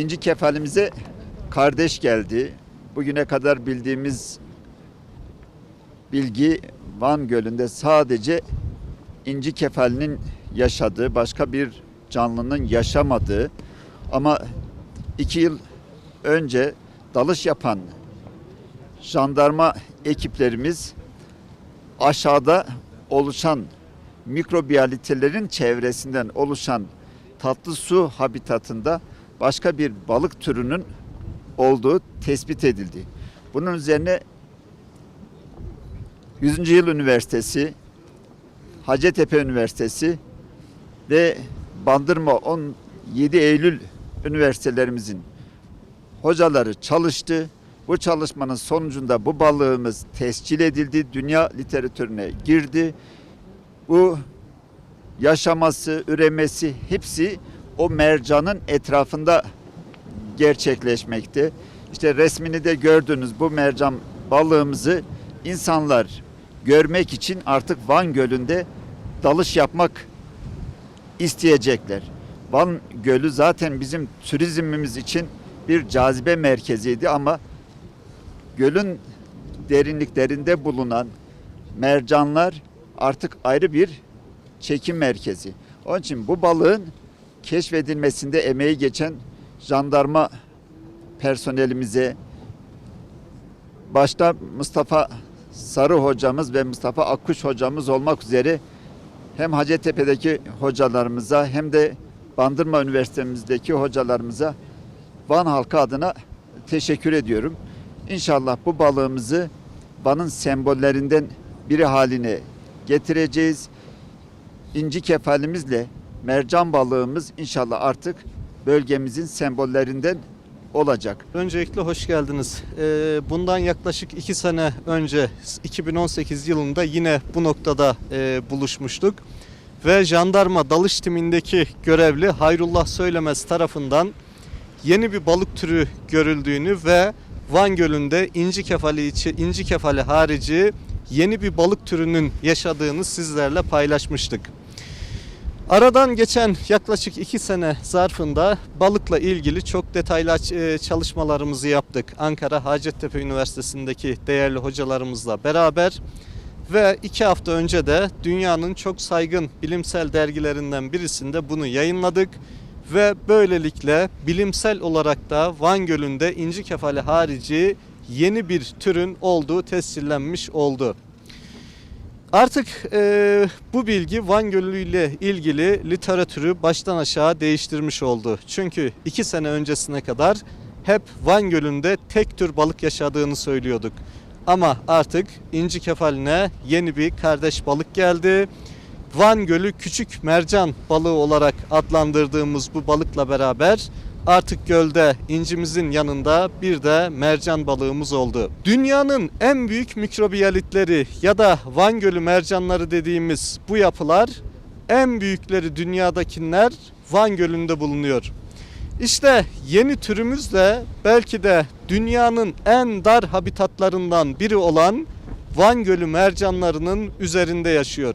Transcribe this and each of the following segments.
İnci kefalimize kardeş geldi. Bugüne kadar bildiğimiz bilgi Van Gölü'nde sadece inci kefalinin yaşadığı, başka bir canlının yaşamadığı ama iki yıl önce dalış yapan jandarma ekiplerimiz aşağıda oluşan mikrobiyalitelerin çevresinden oluşan tatlı su habitatında başka bir balık türünün olduğu tespit edildi. Bunun üzerine 100. Yıl Üniversitesi, Hacettepe Üniversitesi ve Bandırma 17 Eylül üniversitelerimizin hocaları çalıştı. Bu çalışmanın sonucunda bu balığımız tescil edildi, dünya literatürüne girdi. Bu yaşaması, üremesi hepsi o mercanın etrafında gerçekleşmekte. İşte resmini de gördünüz bu mercan balığımızı insanlar görmek için artık Van Gölü'nde dalış yapmak isteyecekler. Van Gölü zaten bizim turizmimiz için bir cazibe merkeziydi ama gölün derinliklerinde bulunan mercanlar artık ayrı bir çekim merkezi. Onun için bu balığın keşfedilmesinde emeği geçen jandarma personelimize başta Mustafa Sarı hocamız ve Mustafa Akkuş hocamız olmak üzere hem Hacettepe'deki hocalarımıza hem de Bandırma Üniversitemizdeki hocalarımıza Van halkı adına teşekkür ediyorum. İnşallah bu balığımızı Van'ın sembollerinden biri haline getireceğiz. İnci kefalimizle mercan balığımız inşallah artık bölgemizin sembollerinden olacak. Öncelikle hoş geldiniz. Ee, Bundan yaklaşık iki sene önce 2018 yılında yine bu noktada e, buluşmuştuk. Ve jandarma dalış timindeki görevli Hayrullah Söylemez tarafından yeni bir balık türü görüldüğünü ve Van Gölü'nde inci kefali içi inci kefali harici yeni bir balık türünün yaşadığını sizlerle paylaşmıştık. Aradan geçen yaklaşık iki sene zarfında balıkla ilgili çok detaylı e, çalışmalarımızı yaptık. Ankara Hacettepe Üniversitesi'ndeki değerli hocalarımızla beraber ve iki hafta önce de dünyanın çok saygın bilimsel dergilerinden birisinde bunu yayınladık ve böylelikle bilimsel olarak da Van Gölü'nde inci kefali harici yeni bir türün olduğu tescillenmiş oldu. Artık e, bu bilgi Van Gölü ile ilgili literatürü baştan aşağı değiştirmiş oldu. Çünkü iki sene öncesine kadar hep Van Gölü'nde tek tür balık yaşadığını söylüyorduk. Ama artık inci kefaline yeni bir kardeş balık geldi. Van Gölü küçük mercan balığı olarak adlandırdığımız bu balıkla beraber artık gölde incimizin yanında bir de mercan balığımız oldu. Dünyanın en büyük mikrobiyalitleri ya da Van Gölü mercanları dediğimiz bu yapılar en büyükleri dünyadakiler Van Gölü'nde bulunuyor. İşte yeni türümüz de belki de dünyanın en dar habitatlarından biri olan Van Gölü mercanlarının üzerinde yaşıyor.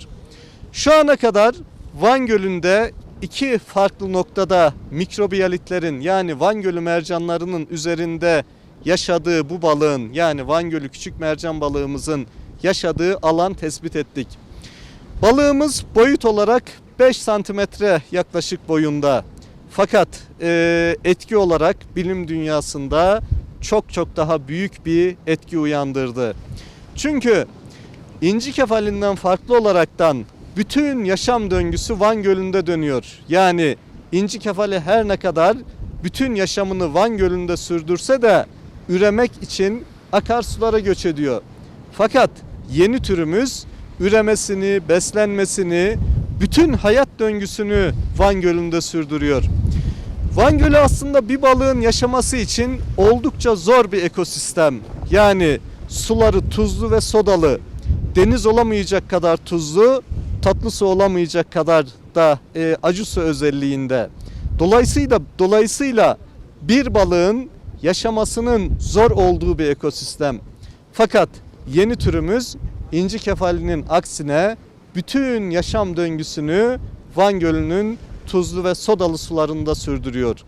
Şu ana kadar Van Gölü'nde iki farklı noktada mikrobiyalitlerin yani Van Gölü mercanlarının üzerinde yaşadığı bu balığın yani Van Gölü küçük mercan balığımızın yaşadığı alan tespit ettik. Balığımız boyut olarak 5 santimetre yaklaşık boyunda. Fakat e, etki olarak bilim dünyasında çok çok daha büyük bir etki uyandırdı. Çünkü inci kefalinden farklı olaraktan bütün yaşam döngüsü Van Gölü'nde dönüyor. Yani inci kefali her ne kadar bütün yaşamını Van Gölü'nde sürdürse de üremek için akarsulara göç ediyor. Fakat yeni türümüz üremesini, beslenmesini, bütün hayat döngüsünü Van Gölü'nde sürdürüyor. Van Gölü aslında bir balığın yaşaması için oldukça zor bir ekosistem. Yani suları tuzlu ve sodalı. Deniz olamayacak kadar tuzlu, tatlı su olamayacak kadar da e, acı su özelliğinde. Dolayısıyla dolayısıyla bir balığın yaşamasının zor olduğu bir ekosistem. Fakat yeni türümüz inci kefalinin aksine bütün yaşam döngüsünü Van Gölü'nün tuzlu ve sodalı sularında sürdürüyor.